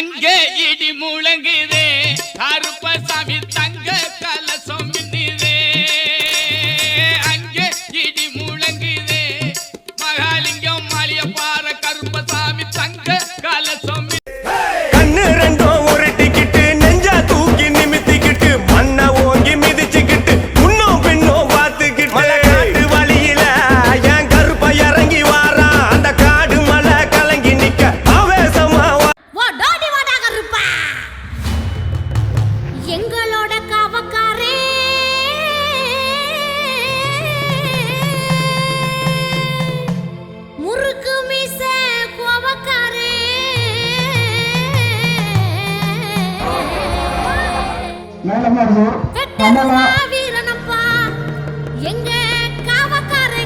அங்கே இடி முழங்குதே. கருப்பசாமி தங்க மேலமருதூர் கமலா வீரனப்பா? எங்க காவக்காரே